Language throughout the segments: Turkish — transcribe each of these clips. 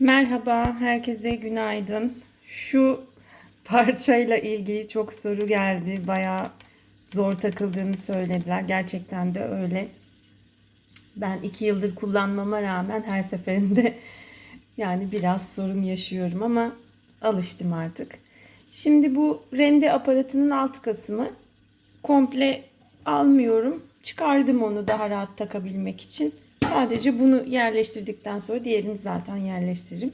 Merhaba, herkese günaydın. Şu parçayla ilgili çok soru geldi. Bayağı zor takıldığını söylediler. Gerçekten de öyle. Ben iki yıldır kullanmama rağmen her seferinde yani biraz sorun yaşıyorum ama alıştım artık. Şimdi bu rende aparatının alt kısmı komple almıyorum. Çıkardım onu daha rahat takabilmek için. Sadece bunu yerleştirdikten sonra diğerini zaten yerleştiririm.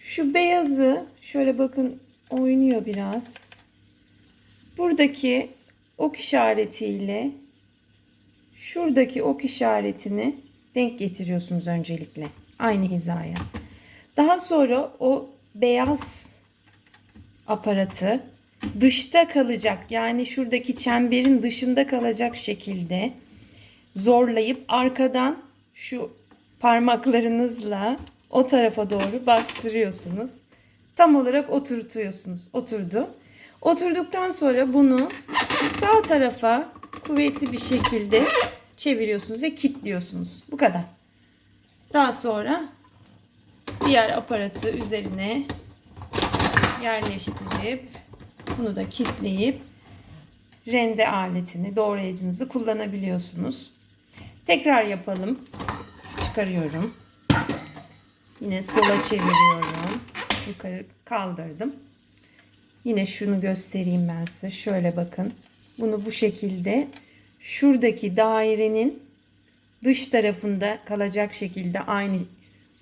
Şu beyazı şöyle bakın oynuyor biraz. Buradaki ok işaretiyle şuradaki ok işaretini denk getiriyorsunuz öncelikle. Aynı hizaya. Daha sonra o beyaz aparatı dışta kalacak yani şuradaki çemberin dışında kalacak şekilde zorlayıp arkadan şu parmaklarınızla o tarafa doğru bastırıyorsunuz. Tam olarak oturtuyorsunuz. Oturdu. Oturduktan sonra bunu sağ tarafa kuvvetli bir şekilde çeviriyorsunuz ve kilitliyorsunuz. Bu kadar. Daha sonra diğer aparatı üzerine yerleştirip bunu da kilitleyip rende aletini, doğrayıcınızı kullanabiliyorsunuz. Tekrar yapalım. Çıkarıyorum. Yine sola çeviriyorum. Yukarı kaldırdım. Yine şunu göstereyim ben size. Şöyle bakın. Bunu bu şekilde şuradaki dairenin dış tarafında kalacak şekilde aynı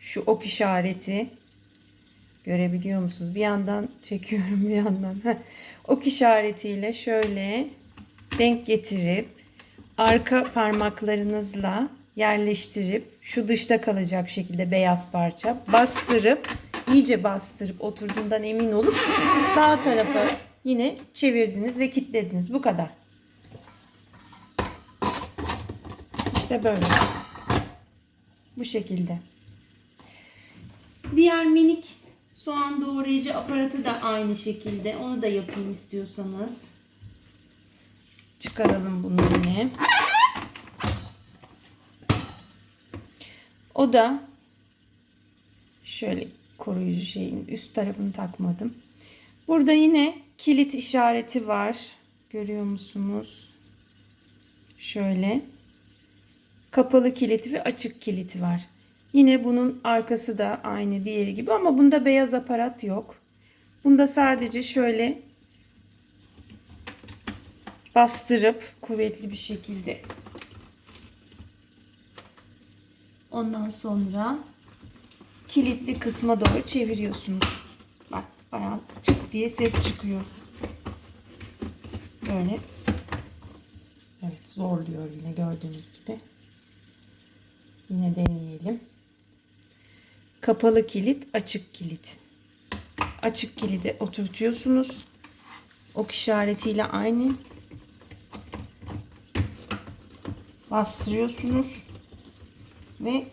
şu ok işareti görebiliyor musunuz? Bir yandan çekiyorum bir yandan. Ok işaretiyle şöyle denk getirip arka parmaklarınızla yerleştirip şu dışta kalacak şekilde beyaz parça bastırıp iyice bastırıp oturduğundan emin olup sağ tarafa yine çevirdiniz ve kilitlediniz. Bu kadar. İşte böyle. Bu şekilde. Diğer minik soğan doğrayıcı aparatı da aynı şekilde. Onu da yapayım istiyorsanız. Çıkaralım bunu yine. O da şöyle koruyucu şeyin üst tarafını takmadım. Burada yine kilit işareti var. Görüyor musunuz? Şöyle. Kapalı kiliti ve açık kiliti var. Yine bunun arkası da aynı diğeri gibi ama bunda beyaz aparat yok. Bunda sadece şöyle bastırıp kuvvetli bir şekilde ondan sonra kilitli kısma doğru çeviriyorsunuz. Bak bayağı çık diye ses çıkıyor. Böyle evet zorluyor yine gördüğünüz gibi. Yine deneyelim. Kapalı kilit, açık kilit. Açık kilidi oturtuyorsunuz. Ok işaretiyle aynı. Bastırıyorsunuz. Ve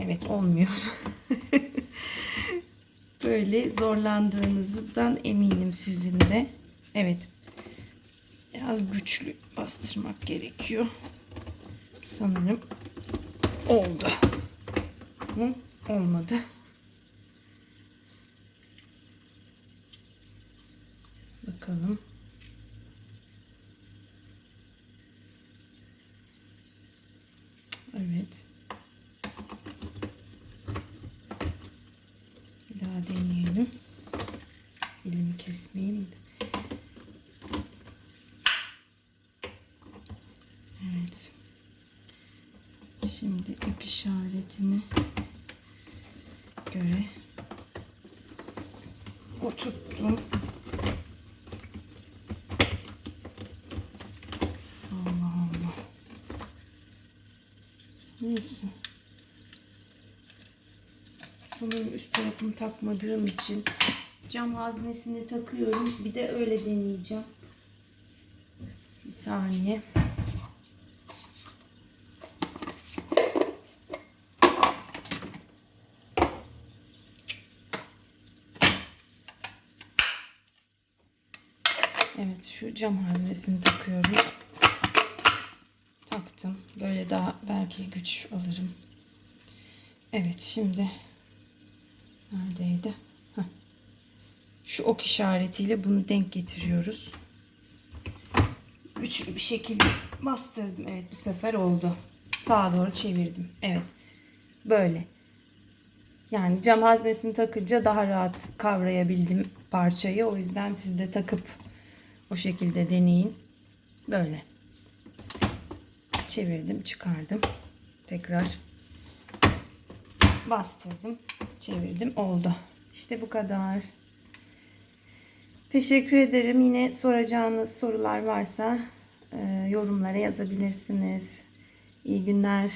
Evet olmuyor. Böyle zorlandığınızdan eminim sizin de. Evet. Biraz güçlü bastırmak gerekiyor. Sanırım oldu. Hı? Olmadı. Bakalım. Evet. Bir daha deneyelim. Elimi kesmeyeyim de. Evet. Şimdi ip işaretini göre oturttum. Allah Allah. Neyse. Sanırım üst tarafını takmadığım için cam haznesini takıyorum. Bir de öyle deneyeceğim. Bir saniye. Evet şu cam haznesini takıyorum. Tak taktım. Böyle daha belki güç alırım. Evet şimdi neredeydi? Heh. Şu ok işaretiyle bunu denk getiriyoruz. Güçlü bir şekilde bastırdım. Evet bu sefer oldu. Sağa doğru çevirdim. Evet. Böyle. Yani cam haznesini takınca daha rahat kavrayabildim parçayı. O yüzden siz de takıp o şekilde deneyin. Böyle. Çevirdim, çıkardım. Tekrar bastırdım, çevirdim. Oldu. İşte bu kadar. Teşekkür ederim. Yine soracağınız sorular varsa e, yorumlara yazabilirsiniz. İyi günler.